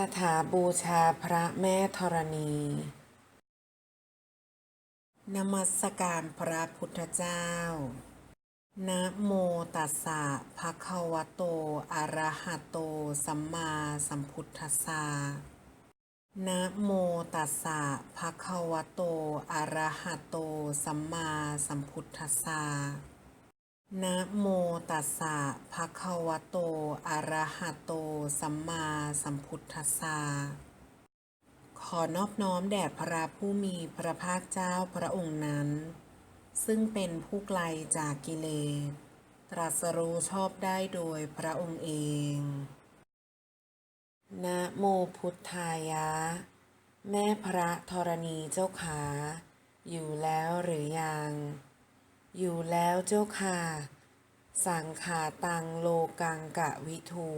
คาถาบูชาพระแม่ธรณี นมัสการพระพุทธเจ้า นะโมตัสสะภะคะวะโต อะระหะโต สัมมาสัมพุทธัสสะ นะโมตัสสะภะคะวะโต อะระหะโต สัมมาสัมพุทธัสสะ นะโมตัสสะภะคะวะโต อะระหะโต สัมมาสัมพุทธัสสะ ขอนอบน้อมแด่พระผู้มีพระภาคเจ้าพระองค์นั้น ซึ่งเป็นผู้ไกลจากกิเลส ตรัสรู้ชอบได้โดยพระองค์เอง นะโมพุทธายะ แม่พระธรณีเจ้าขา อยู่แล้วหรือยัง อยู่แล้วเจ้าค่ะสังขาตังโลกังกะวิทู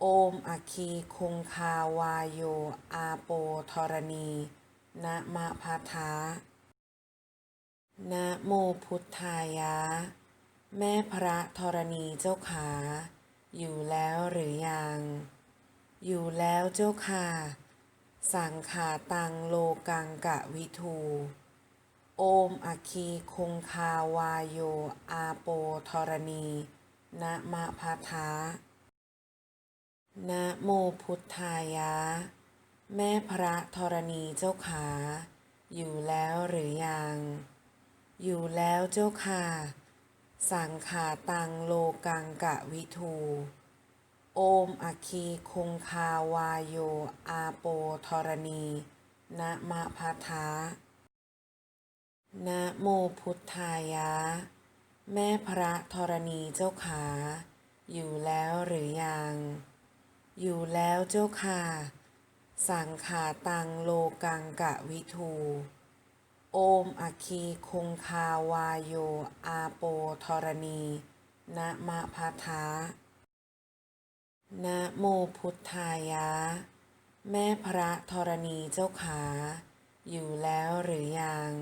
โอมอคีคงคาวายโยอาโปธรณีนะมะพะทะนะโมพุทธายะ แม่พระธรณีเจ้าขา อยู่แล้วหรือยัง อยู่แล้วเจ้าค่ะ สังขาตังโลกังกะวิทู โอมอคีคงคาวายโยอาโปธรณีนะมะพะทะนะโมพุทธายะ แม่พระธรณีเจ้าขา อยู่แล้วหรือยัง อยู่แล้วเจ้าค่ะ สังขาตังโลกังกะวิทู โอมอคีคงคาวายโยอาโปธรณีนะมะพะทะ นะโมพุทธายะ แม่พระธรณีเจ้าขา อยู่แล้วหรือยัง อยู่แล้วเจ้าค่ะ สังขาตังโลกังกะวิทู โอมอคีคงคาวายโยอาโปธรณีนะมะพะทะนะโมพุทธายะ แม่พระธรณีเจ้าขา อยู่แล้วหรือยัง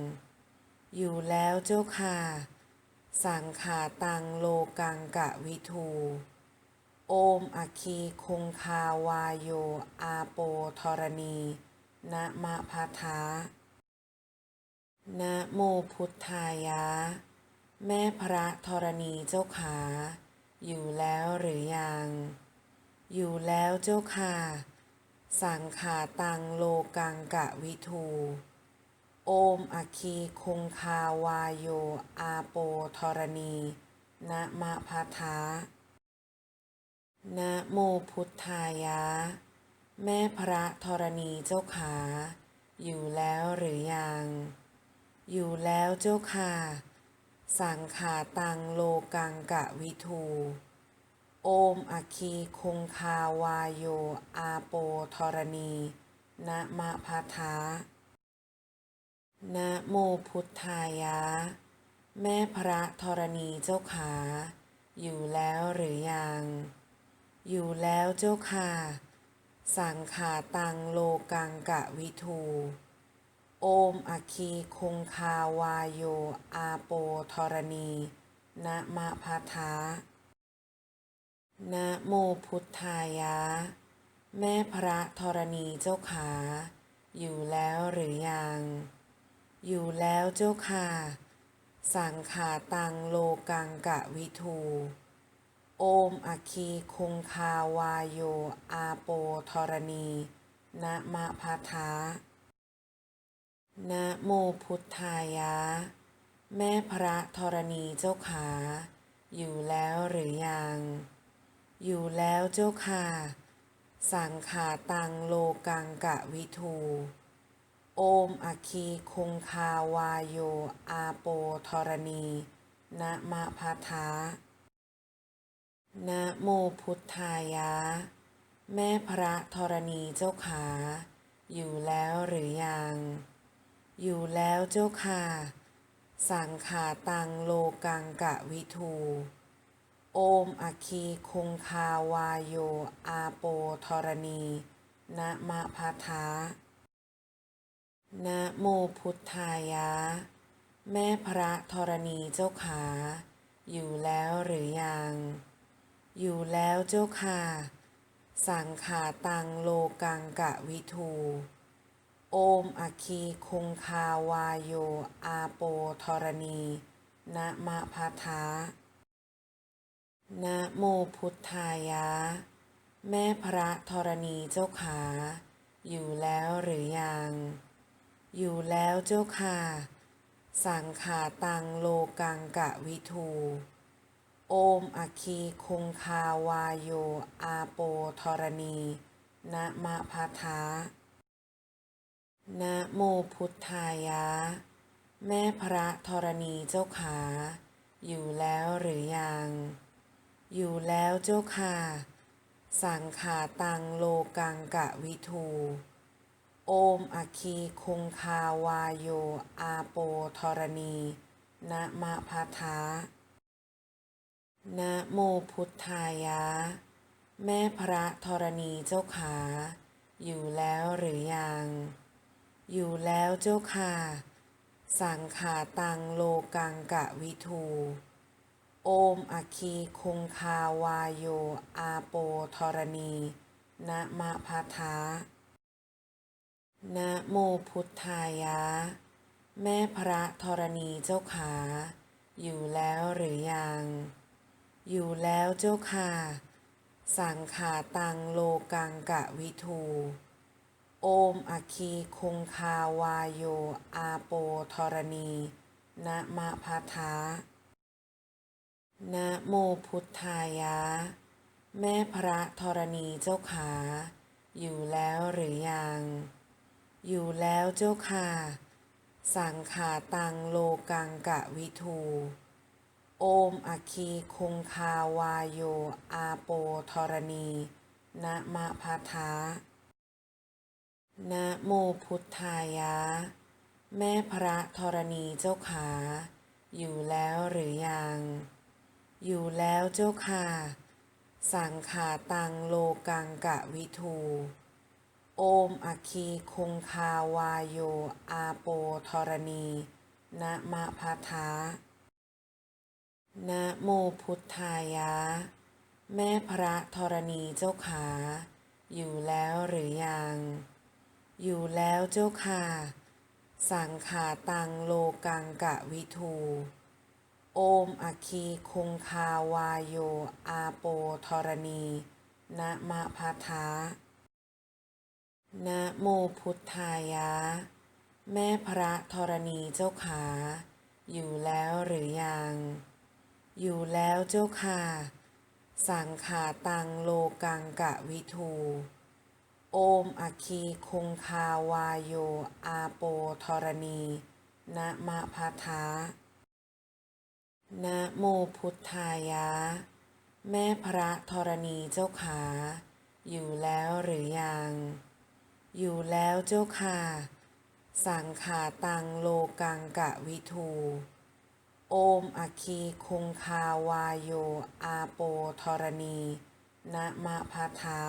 อยู่แล้วเจ้าค่ะสังขาตังโลกังกะวิทู โอมอคีคงคาวายโย อาโปธรณีนะมะพะทะนะโมพุทธายะ แม่พระธรณีเจ้าขา อยู่แล้วหรือยัง อยู่แล้วเจ้าค่ะ สังขาตังโลกังกะวิทู โอมอคีคงคาวายโยอาโปธรณีนะมะพะทะนะโมพุทธายะ แม่พระธรณีเจ้าขา อยู่แล้วหรือยัง อยู่แล้วเจ้าค่ะ สังขาตังโลกังกะวิทู โอมอคีคงคาวายโยอาโปธรณีนะมะพะทะ นะโมพุทธายะ แม่พระธรณีเจ้าขา อยู่แล้วหรือยัง อยู่แล้วเจ้าค่ะ สังขาตังโลกังกะวิทู โอมอคีคงคาวายโยอาโปธรณีนะมะพะทะนะโมพุทธายะ แม่พระธรณีเจ้าขา อยู่แล้วหรือยัง อยู่แล้วเจ้าค่ะสังขาตังโลกังกะวิทู โอมอคีคงคาวายโย อาโปธรณีนะมะพะทะนะโมพุทธายะ แม่พระธรณีเจ้าขา อยู่แล้วหรือยัง อยู่แล้วเจ้าค่ะ สังขาตังโลกังกะวิทู โอมอคีคงคาวายโยอาโปธรณีนะมะพะทะนะโมพุทธายะ แม่พระธรณีเจ้าขา อยู่แล้วหรือยัง อยู่แล้วเจ้าค่ะ สังขาตังโลกังกะวิทู โอมอคีคงคาวายโยอาโปธรณีนะมะพะทะ นะโมพุทธายะ แม่พระธรณีเจ้าขา อยู่แล้วหรือยัง อยู่แล้วเจ้าค่ะ สังขาตังโลกังกะวิทู โอมอคีคงคาวายโยอาโปธรณีนะมะพะทะนะโมพุทธายะ แม่พระธรณีเจ้าขา อยู่แล้วหรือยัง อยู่แล้วเจ้าค่ะ สังขาตังโลกังกะวิทู โอมอคีคงคาวายโยอาโปธรณีนะมะพะทะนะโมพุทธายะ แม่พระธรณีเจ้าขา อยู่แล้วหรือยัง อยู่แล้วเจ้าค่ะ สังขาตังโลกังกะวิทู โอมอคีคงคาวาโย อาโปธรณีนะมะพะทะนะโมพุทธายะ แม่พระธรณีเจ้าขา อยู่แล้วหรือยัง อยู่แล้วเจ้าค่ะ สังขาตังโลกังกะวิทู โอมอคีคงคาวาโย อาโปธรณีนะมะพะทะ นะโมพุทธายะ แม่พระธรณีเจ้าขา อยู่แล้วหรือยัง อยู่แล้วเจ้าค่ะ สังขาตังโลกังกะวิทู โอมอคีคงคาวายโยอาโปธรณีนะมะพะทะนะโมพุทธายะ แม่พระธรณีเจ้าขา อยู่แล้วหรือยัง อยู่แล้วเจ้าค่ะ สังขาตังโลกังกะวิทู โอมอคีคงคาวายโย อาโปธรณีนะมะพะทะนะโมพุทธายะ แม่พระธรณีเจ้าขา อยู่แล้วหรือยัง อยู่แล้วเจ้าค่ะ สังขาตังโลกังกะวิทู โอมอคีคงคาวายโย อาโปธรณีนะมะพะทะนะโมพุทธายะ แม่พระธรณีเจ้าขา อยู่แล้วหรือยัง อยู่แล้วเจ้าค่ะ สังขาตังโลกังกะวิทู โอมอคีคงคาวายโย อาโปธรณีนะมะพะทะ นะโมพุทธายะ แม่พระธรณีเจ้าขา อยู่แล้วหรือยัง อยู่แล้วเจ้าค่ะ สังขาตังโลกังกะวิทู โอมอคีคงคาวายโยอาโปธรณีนะมะพะทะนะโมพุทธายะ แม่พระธรณีเจ้าขา อยู่แล้วหรือยัง อยู่แล้วเจ้าค่ะ สังขาตังโลกังกะวิทู โอมอคีคงคาวายโยอาโปธรณีนะมะพะทะ